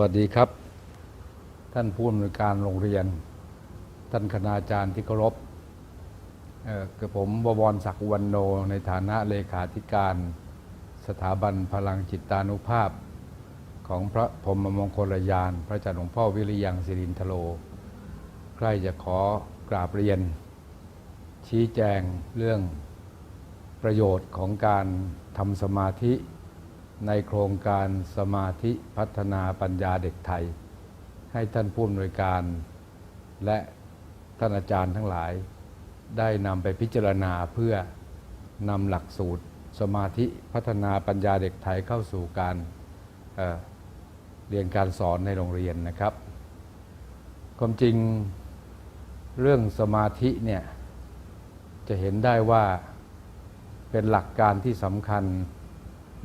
วัสดีครับ ท่านผู้อำนวยการโรงเรียน ท่านคณาจารย์ที่เคารพเอ่อกับผมบวรศักดิ์วันโน ในฐานะเลขาธิการ สถาบันพลังจิตานุภาพ ของพระพรมมงคลยาน พระอาจารย์หลวงพ่อวิริยังสิรินทโลใกล้จะขอกราบเรียน ชี้แจงเรื่องประโยชน์ของการทำสมาธิ ในโครงการสมาธิพัฒนาปัญญาเด็กไทย ให้ท่านผู้อำนวยการ และท่านอาจารย์ทั้งหลาย ได้นำไปพิจารณาเพื่อนำหลักสูตร สมาธิพัฒนาปัญญาเด็กไทยเข้าสู่การเเรียนการสอนในโรงเรียนนะครับ ความจริงเรื่องสมาธิเนี่ยจะเห็นได้ว่าเป็นหลักการที่สำคัญ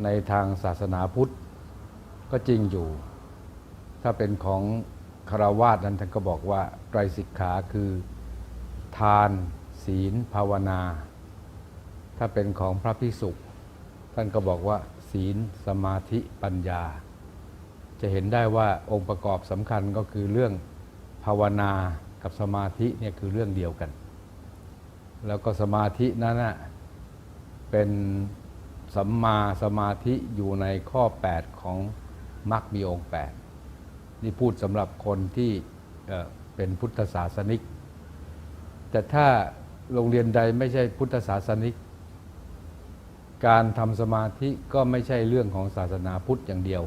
ในทางศาสนาพุทธก็จริงอยู่ ถ้าเป็นของคารวาสนั้นท่านก็บอกว่าไตรสิกขาคือ ทาน ศีล ภาวนา ถ้าเป็นของพระภิกษุท่านก็บอกว่า ศีล สมาธิปัญญา จะเห็นได้ว่าองค์ประกอบสำคัญก็คือเรื่องภาวนากับสมาธิเนี่ยคือเรื่องเดียวกัน แล้วก็สมาธินั้นนะเป็น สัมมาสมาธิอยู่ในข้อ 8 ของมรรคมีองค์ 8 นี่พูดสำหรับคนที่เป็นพุทธศาสนิก แต่ถ้าโรงเรียนใดไม่ใช่พุทธศาสนิก การทำสมาธิก็ไม่ใช่เรื่องของศาสนาพุทธอย่างเดียว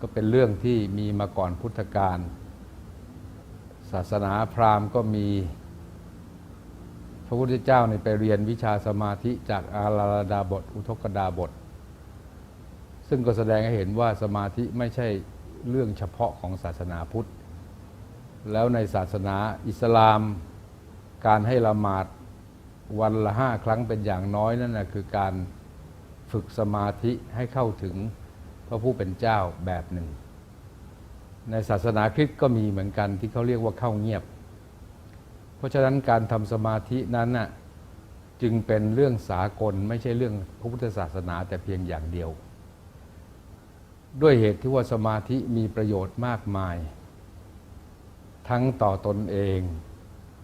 ก็เป็นเรื่องที่มีมาก่อนพุทธกาลศาสนาพราหมณ์ก็มี พระพุทธเจ้าเนี่ยไปเรียนวิชาสมาธิจากอาราดาบท อุทกดาบท ซึ่งก็แสดงให้เห็นว่าสมาธิไม่ใช่เรื่องเฉพาะของศาสนาพุทธ แล้วในศาสนาอิสลาม การให้ละหมาดวันละห้าครั้งเป็นอย่างน้อยนั่นนะคือการฝึกสมาธิให้เข้าถึงพระผู้เป็นเจ้าแบบหนึ่ง ในศาสนาคริสต์ก็มีเหมือนกันที่เขาเรียกว่าเข้าเงียบ เพราะฉะนั้นการทำสมาธินั้นน่ะจึงเป็นเรื่องสากลไม่ใช่เรื่องพระพุทธศาสนาแต่เพียงอย่างเดียว ด้วยเหตุที่ว่าสมาธิมีประโยชน์มากมาย ทั้งต่อตนเอง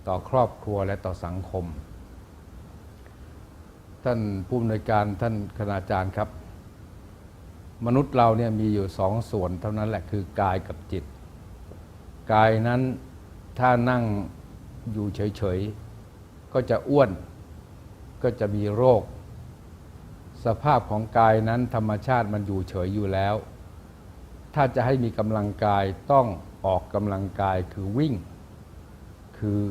ต่อครอบครัวและต่อสังคม ท่านผู้อำนวยการท่านคณาจารย์ครับ มนุษย์เราเนี่ยมีอยู่สองส่วนเท่านั้นแหละคือกายกับจิต กายนั้นถ้านั่ง อยู่เฉยๆ ก็จะอ้วน ก็จะมีโรค สภาพของกายนั้นธรรมชาติมันอยู่เฉยอยู่แล้ว ถ้าจะให้มีกำลังกายต้องออกกำลังกายคือวิ่ง คือ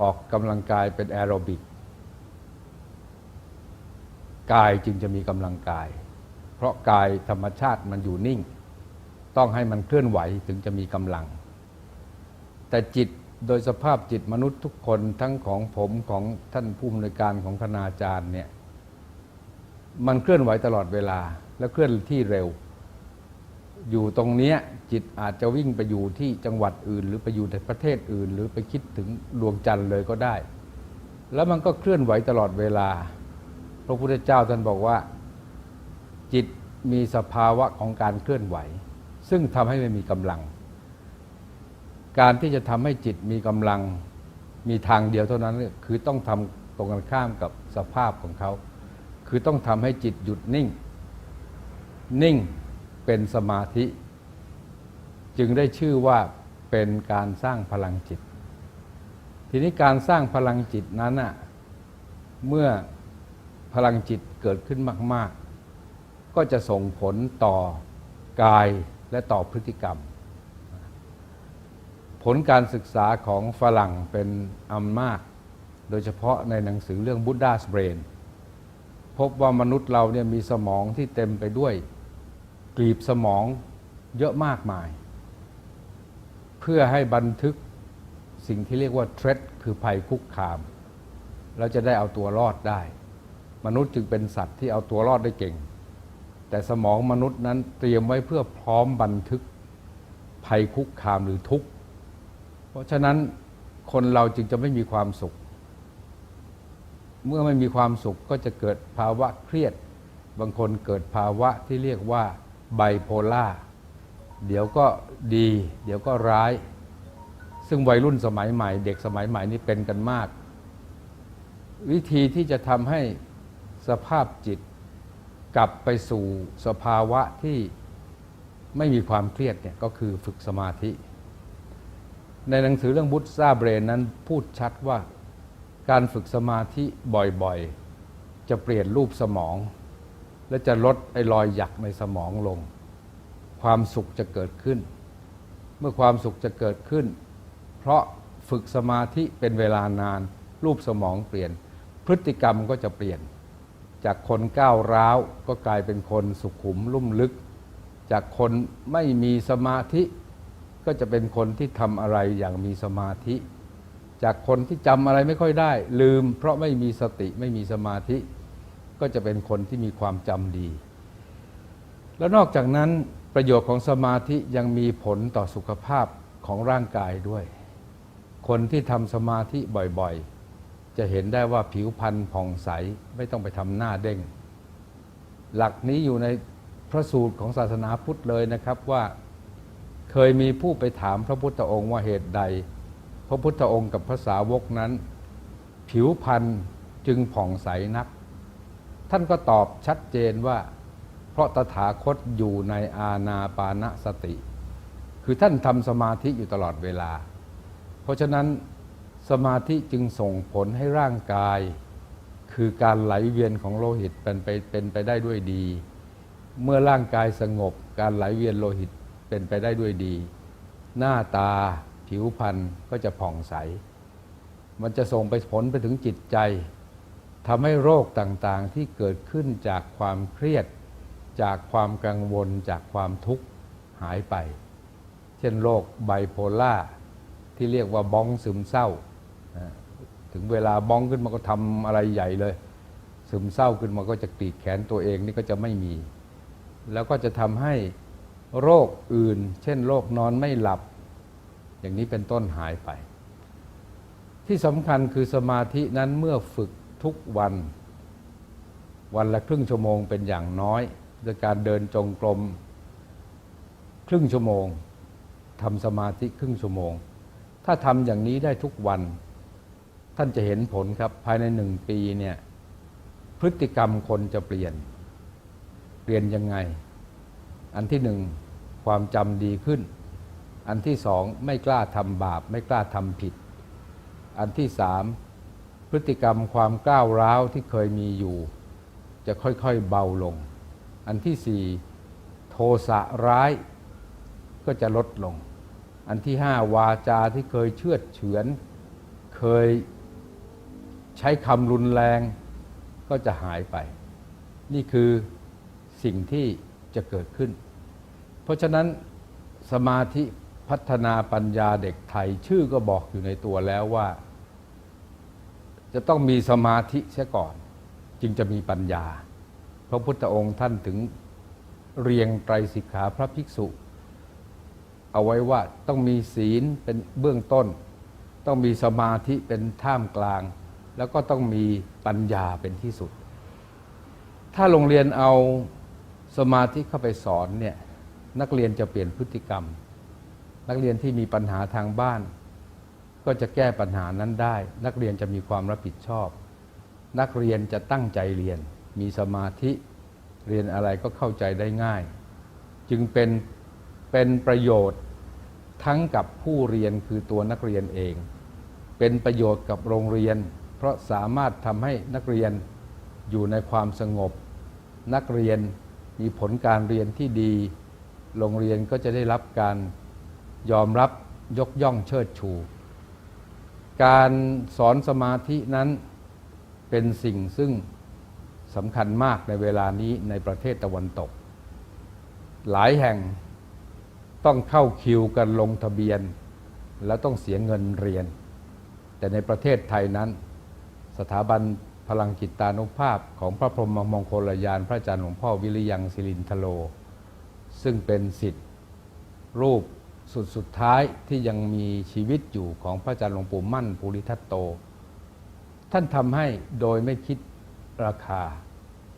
ออกกำลังกายเป็นแอโรบิก กายจึงจะมีกำลังกาย เพราะกายธรรมชาติมันอยู่นิ่ง ต้องให้มันเคลื่อนไหวถึงจะมีกำลัง แต่จิต โดยสภาพจิตมนุษย์ทุกคนทั้งของผมของท่านผู้อำนวยการของคณาจารย์เนี่ยมันเคลื่อนไหวตลอดเวลาและเคลื่อนที่เร็ว อยู่ตรงเนี้ยจิตอาจจะวิ่งไปอยู่ที่จังหวัดอื่น หรือไปอยู่ในประเทศอื่น หรือไปคิดถึงดวงจันทร์เลยก็ได้ แล้วมันก็เคลื่อนไหวตลอดเวลา พระพุทธเจ้าท่านบอกว่า จิตมีสภาวะของการเคลื่อนไหว ซึ่งทำให้มันมีกำลัง การที่จะทำให้จิตมีกำลังมีทางเดียวเท่านั้นคือต้องทำตรงกันข้ามกับสภาพของเขา คือต้องทำให้จิตหยุดนิ่ง นิ่งเป็นสมาธิ จึงได้ชื่อว่าเป็นการสร้างพลังจิต ทีนี้การสร้างพลังจิตนั้นน่ะเมื่อพลังจิตเกิดขึ้นมาก ๆ ก็จะส่งผลต่อกายและต่อพฤติกรรม ผลการศึกษาของฝรั่งเป็นอันมาก โดยเฉพาะในหนังสือเรื่อง Buddha's Brain พบว่ามนุษย์เราเนี่ยมีสมองที่เต็มไปด้วยกลีบสมองเยอะมากมาย เพื่อให้บันทึกสิ่งที่เรียกว่าเทรดคือภัยคุกคามแล้วจะได้เอาตัวรอดได้ มนุษย์จึงเป็นสัตว์ที่เอาตัวรอดได้เก่ง แต่สมองมนุษย์นั้นเตรียมไว้เพื่อพร้อมบันทึกภัยคุกคามหรือทุกข์ ราะฉะนั้นคนเราจึงจะไม่มีความสุข เมื่อไม่มีความสุขก็จะเกิดภาวะเครียด บางคนเกิดภาวะที่เรียกว่าไบโพล่า เดี๋ยวก็ดี เดี๋ยวก็ร้าย ซึ่งวัยรุ่นสมัยใหม่ เด็กสมัยใหม่นี่เป็นกันมาก วิธีที่จะทำให้สภาพจิตกลับไปสู่สภาวะที่ไม่มีความเครียดเนี่ยก็คือฝึกสมาธิ ในหนังสือเรื่องบุตซาเบรนนั้นพูดชัดว่าการฝึกสมาธิบ่อยๆ จะเปลี่ยนรูปสมอง และจะลดไอ้รอยหยักในสมองลง ความสุขจะเกิดขึ้น เมื่อความสุขจะเกิดขึ้น เพราะฝึกสมาธิเป็นเวลานาน รูปสมองเปลี่ยน พฤติกรรมก็จะเปลี่ยน จากคนก้าวร้าวก็กลายเป็นคนสุขุมลุ่มลึก จากคนไม่มีสมาธิ ก็จะเป็นคนที่ทำอะไรอย่างมีสมาธิ จากคนที่จำอะไรไม่ค่อยได้ ลืม เพราะไม่มีสติไม่มีสมาธิ ก็จะเป็นคนที่มีความจำดี แล้วนอกจากนั้นประโยชน์ของสมาธิยังมีผลต่อสุขภาพของร่างกายด้วย คนที่ทำสมาธิบ่อยๆ จะเห็นได้ว่าผิวพรรณผ่องใสไม่ต้องไปทำหน้าเด้ง หลักนี้อยู่ในพระสูตรของศาสนาพุทธเลยนะครับว่า เคยมีผู้ไปถามพระพุทธองค์ว่าเหตุใด พระพุทธองค์กับพระสาวกนั้น ผิวพรรณจึงผ่องใสนัก ท่านก็ตอบชัดเจนว่า เพราะตถาคตอยู่ในอาณาปานสติ คือท่านทำสมาธิอยู่ตลอดเวลา เพราะฉะนั้นสมาธิจึงส่งผลให้ร่างกาย คือการไหลเวียนของโลหิตเป็นไปเป็นไปได้ด้วยดี เมื่อร่างกายสงบการไหลเวียนโลหิต เป็นไปได้ด้วยดี หน้าตาผิวพรรณก็จะผ่องใส มันจะส่งไปผลไปถึงจิตใจทำให้โรคต่างๆที่เกิดขึ้นจากความเครียด จากความกังวล จากความทุกข์หายไป เช่นโรคไบโพล่าที่เรียกว่าบ้องซึมเศร้า ถึงเวลาบ้องขึ้นมาก็ทำอะไรใหญ่เลย ซึมเศร้าขึ้นมาก็จะกรีดแขนตัวเองนี่ก็จะไม่มี แล้วก็จะทำให้ โรคอื่น เช่น โรคนอนไม่หลับ อย่างนี้เป็นต้นหายไป ที่สำคัญคือสมาธินั้นเมื่อฝึกทุกวัน วันละครึ่งชั่วโมงเป็นอย่างน้อยโดยการเดินจงกรมครึ่งชั่วโมงทำสมาธิครึ่งชั่วโมง ถ้าทำอย่างนี้ได้ทุกวัน ท่านจะเห็นผลครับภายในหนึ่งปีเนี่ยพฤติกรรมคนจะเปลี่ยน เปลี่ยนยังไง อันที่หนึ่งความจำดีขึ้น อันที่สองไม่กล้าทำบาป ไม่กล้าทำผิด อันที่สามพฤติกรรมความก้าวร้าวที่เคยมีอยู่ จะค่อยๆเบาลง อันที่สี่โทสะร้ายก็จะลดลง อันที่ห้าวาจาที่เคยเชื่อดเฉือน เคยใช้คำรุนแรงก็จะหายไป นี่คือสิ่งที่จะเกิดขึ้น เพราะฉะนั้นสมาธิพัฒนาปัญญาเด็กไทยชื่อก็บอกอยู่ในตัวแล้วว่า จะต้องมีสมาธิเสียก่อน จึงจะมีปัญญา พระพุทธองค์ท่านถึงเรียงไตรสิกขาพระภิกษุ เอาไว้ว่าต้องมีศีลเป็นเบื้องต้น ต้องมีสมาธิเป็นท่ามกลาง แล้วก็ต้องมีปัญญาเป็นที่สุด ถ้าโรงเรียนเอาสมาธิเข้าไปสอนเนี่ย นักเรียนจะเปลี่ยนพฤติกรรม นักเรียนที่มีปัญหาทางบ้าน ก็จะแก้ปัญหานั้นได้ นักเรียนจะมีความรับผิดชอบ นักเรียนจะตั้งใจเรียน มีสมาธิเรียนอะไรก็เข้าใจได้ง่าย จึงเป็นเป็นประโยชน์ทั้งกับผู้เรียนคือตัวนักเรียนเอง เป็นประโยชน์กับโรงเรียน เพราะสามารถทำให้นักเรียนอยู่ในความสงบ นักเรียนมีผลการเรียนที่ดี โรงเรียนก็จะได้รับการยอมรับยกย่องเชิดชู การสอนสมาธินั้นเป็นสิ่งซึ่งสำคัญมากในเวลานี้ในประเทศตะวันตก หลายแห่งต้องเข้าคิวกันลงทะเบียน แล้วต้องเสียเงินเรียน แต่ในประเทศไทยนั้น สถาบันพลังจิตานุภาพของพระพรหมมงคลยานพระอาจารย์หลวงพ่อวิริยังศิรินทโล ซึ่งเป็นสิทธิ์รูปสุดสุดท้ายที่ยังมีชีวิตอยู่ของพระอาจารย์หลวงปู่มั่นภูริทัตโต ท่านทำให้โดยไม่คิดราคา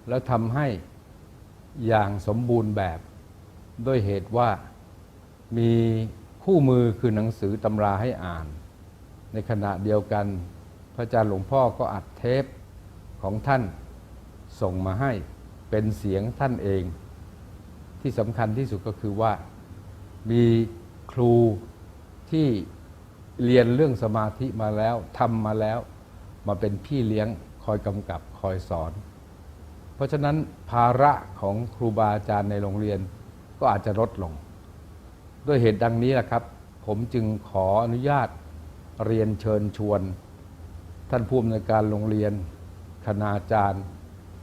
แล้วทำให้อย่างสมบูรณ์แบบด้วยเหตุว่ามีคู่มือคือหนังสือตำราให้อ่าน ในขณะเดียวกัน พระอาจารย์หลวงพ่อก็อัดเทปของท่านส่งมาให้เป็นเสียงท่านเอง ที่สำคัญที่สุดก็คือว่ามีครูที่เรียนเรื่องสมาธิมาแล้วทำมาแล้ว มาเป็นพี่เลี้ยงคอยกำกับคอยสอน เพราะฉะนั้นภาระของครูบาอาจารย์ในโรงเรียนก็อาจจะลดลง ด้วยเหตุดังนี้แหละครับ ผมจึงขออนุญาตเรียนเชิญชวน ท่านผู้อำนวยการโรงเรียน คณาจารย์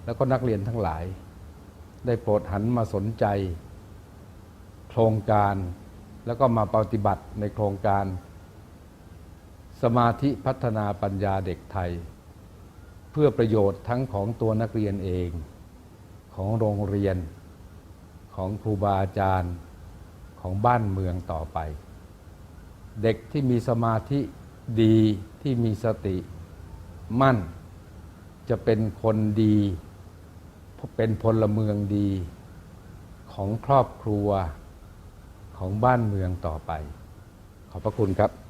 แล้วก็นักเรียนทั้งหลาย ได้โปรดหันมาสนใจ โครงการแล้วก็มาปฏิบัติในโครงการ สมาธิพัฒนาปัญญาเด็กไทย เพื่อประโยชน์ทั้งของตัวนักเรียนเอง ของโรงเรียน ของครูบาอาจารย์ของบ้านเมืองต่อไป เด็กที่มีสมาธิดีที่มีสติมั่นจะเป็นคนดี เป็นพลเมืองดีของครอบครัวของบ้านเมืองต่อไป ขอบพระคุณครับ